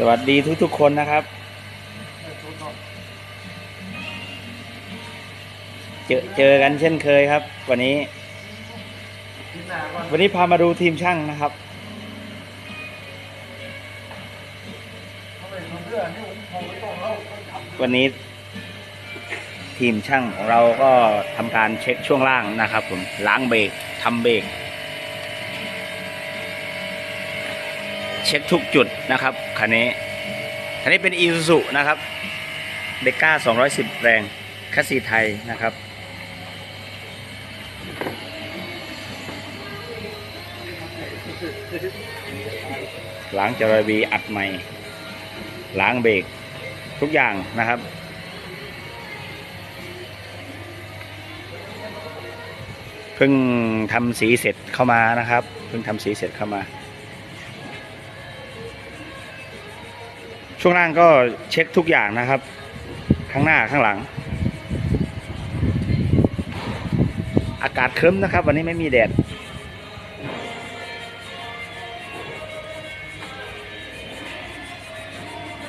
สวัสดีทุกๆคนนะครับ เจอเจอกันเช่นเคยครับ วันนี้ วันนี้พามาดูทีมช่างนะครับ วันนี้ ทีมช่างของเราก็ทำการเช็คช่วงล่างนะครับ ผมล้างเบรกทำเบรก เช็คทุกจุดนะครับคันนี้คันนี้เป็นอีซูซุนะครับเบก้า210 แรงคัสซีไทยนะครับ ล้างจรบีอัดใหม่ ล้างเบรกทุกอย่างนะครับเพิ่งทำสีเสร็จเข้ามานะครับเพิ่งทำสีเสร็จเข้ามา ช่วงล่างก็เช็คทุกอย่างนะครับ ข้างหน้าข้างหลัง อากาศเครึ้มนะครับ วันนี้ไม่มีแดด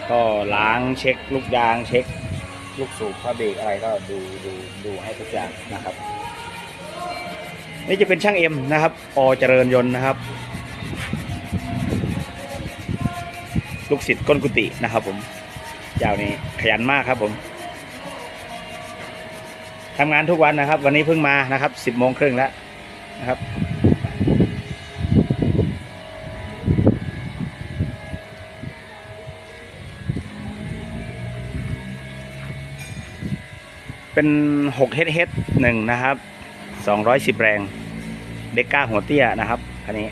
ก็ล้างเช็คลูกยางเช็ค ลูกสูบผ้าเบรกอะไรก็ดูดูดูให้ทุกอย่างนะครับ นี่จะเป็นช่างเอ็มนะครับอเจริญยนต์นะครับ ลูกศิษย์ก้นกุฏินะครับ ผมเจ้านี้ขยันมากครับ ผมทำงานทุกวันนะครับ วันนี้เพิ่งมานะครับสิบโมงครึ่งแล้วนะครับเป็น6 h h หนึ่งนะครับ 210 แรงเด็กก้าหัวเตี้ยนะครับคันนี้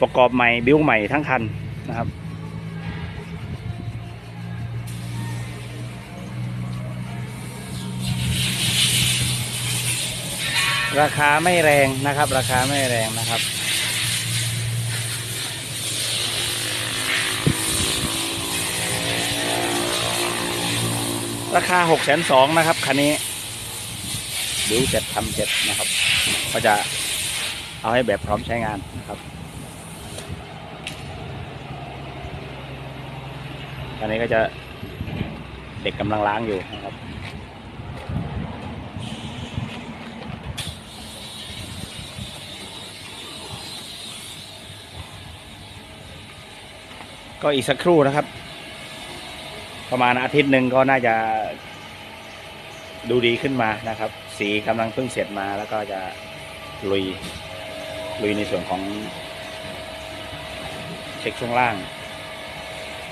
ประกอบใหม่ บิ้วใหม่ทั้งคันนะครับ ราคาไม่แรงนะครับ ราคาไม่แรงนะครับ ราคา6กแสนสองนะครับคันนี้บิวเจ็ดทำเจ็ดนะครับ ก็จะเอาให้แบบพร้อมใช้งานนะครับอันนี้ก็จะเด็กกำลังล้างอยู่นะครับ ก็อีกสักครู่นะครับ ประมาณอาทิตย์หนึ่งก็น่าจะดูดีขึ้นมานะครับ สีกำลังเพิ่งเสร็จมาแล้วก็จะลุยลุยในส่วนของ เช็คช่วงล่าง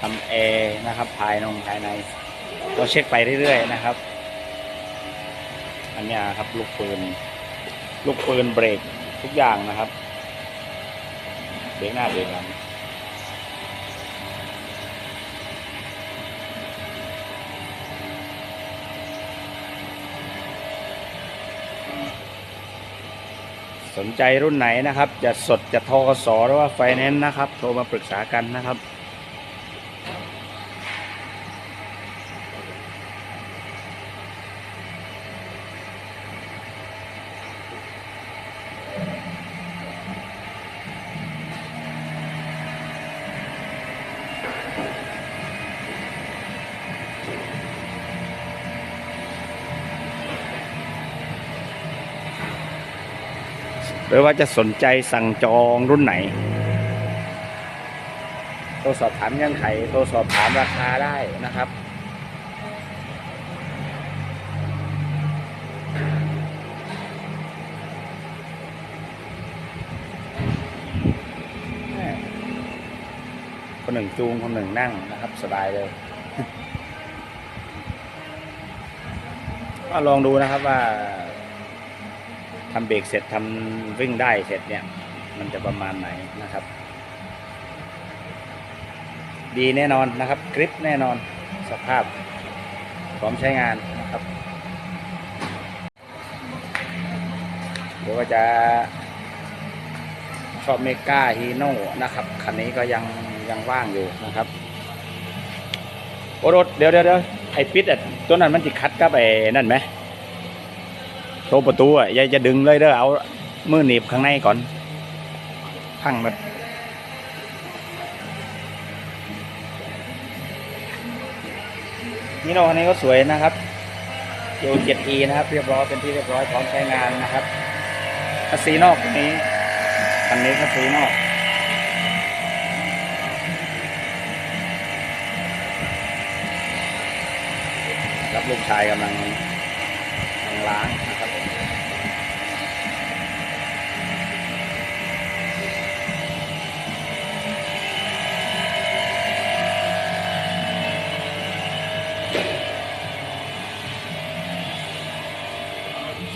ทำแอร์นะครับภายในภายใน ก็เช็คไปเรื่อยๆนะครับ อันนี้ครับลูกปืน ลูกปืนเบรกทุกอย่างนะครับ เบรกหน้าเบรกหลัง สนใจรุ่นไหนนะครับ จะสดจะทกสหรือว่าไฟแนนซ์นะครับ โทรมาปรึกษากันนะครับ หรือว่าจะสนใจสั่งจองรุ่นไหน โทรสอบถามเงื่อนไข โทรสอบถามราคาได้นะครับคนหนึ่งจูงคนหนึ่งนั่งนะครับ สบายเลยก็ลองดูนะครับว่า ทำเบรกเสร็จทำวิ่งได้เสร็จเนี่ย มันจะประมาณไหนนะครับ ดีแน่นอนนะครับกริปแน่นอนสภาพพร้อมใช้งานนะครับหรือว่าจะชอบเมกาฮีโน่นะครับคันนี้ก็ยังยังว่างอยู่นะครับโอ้รถเดี๋ยวเดี๋ยวเดี๋ยวไอปิดอะตัวนั้นมันจิคัดกับไอ้นั่นไหม โตประตูอะยาจะดึงเลยเด้อเอามือหนีบข้างในก่อนพังมันนี่โนคันนี้ก็สวยนะครับโยเจ็ดอีนะครับเรียบร้อยเป็นที่เรียบร้อยพร้อมใช้งานนะครับคัสซีนอกคันนี้คันนี้คัสซีนอกรับลูกชายกำลัง ล้างนะครับ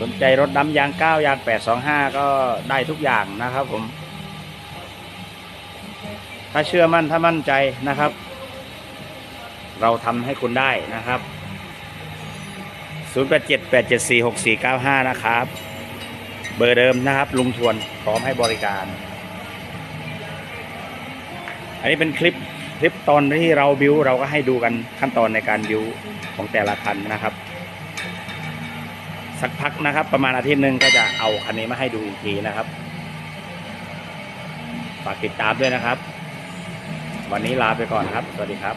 สนใจรถดำยางเก้ายางแปดสองห้าก็ได้ทุกอย่างนะครับผม ถ้าเชื่อมั่นถ้ามั่นใจนะครับ เราทำให้คุณได้นะครับ 0878746495 นะครับ เบอร์เดิมนะครับ ลุงทวนพร้อมให้บริการ อันนี้เป็นคลิปคลิปตอนที่เราบิวเราก็ให้ดูกันขั้นตอนในการบิวของแต่ละคันนะครับ สักพักนะครับ ประมาณอาทิตย์หนึ่งก็จะเอาคันนี้มาให้ดูอีกทีนะครับฝากติดตามด้วยนะครับ วันนี้ลาไปก่อนครับ สวัสดีครับ